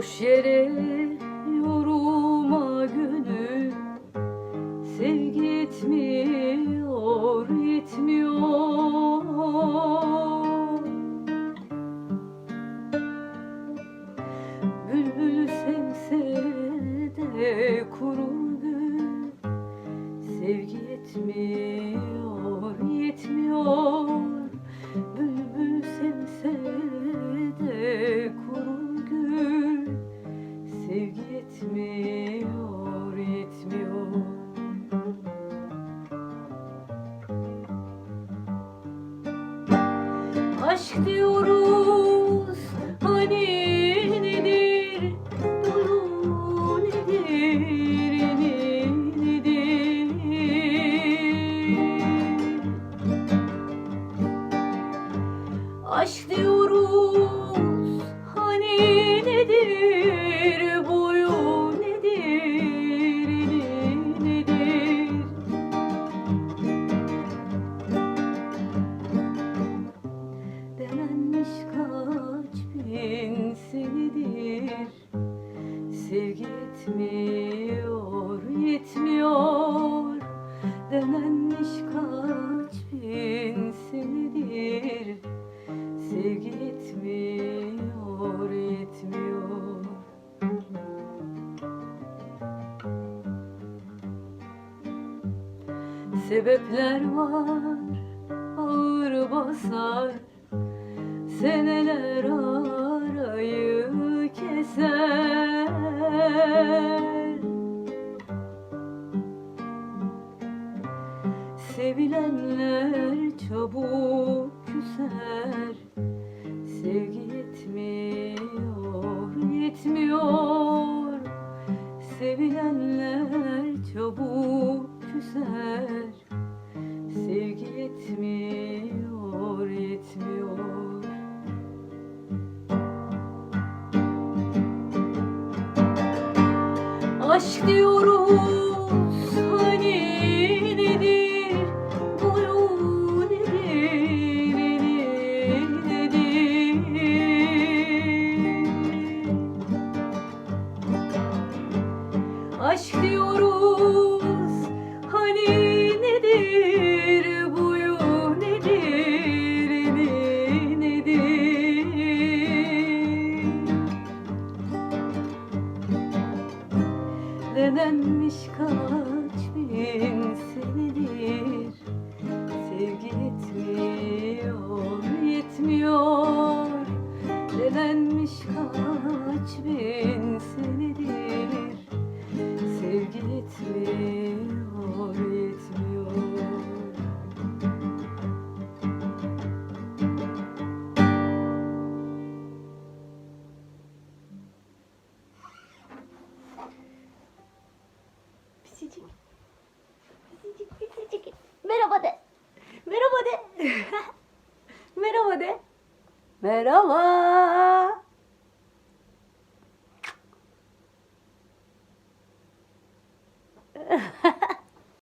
Boş yere yoruma gönül Sevgi yetmiyor, yetmiyor. Bülbül sevse de kurur gül Sevgi yetmiyor, Aşk diyoruz. Hani nedir? Dolu nedir? Nedir Aşk diyoruz Sevgi yetmiyor, yetmiyor. Denenmiş kaç bin senedir Sevgi yetmiyor, yetmiyor. Sebepler var ağır basar. Seneler arayı Sevilenler çabuk küser. Sevgi yetmiyor, yetmiyor. Sevilenler çabuk küser. Sevgi yetmiyor, yetmiyor. Aşk diyoruz Aşk diyoruz. Hani nedir boyu nedir eni nedir? Denenmiş kaç bin senedir. Sevgi yetmiyor, yetmiyor. Denenmiş kaç bin senedir Merhaba de. Merhaba de. Merhaba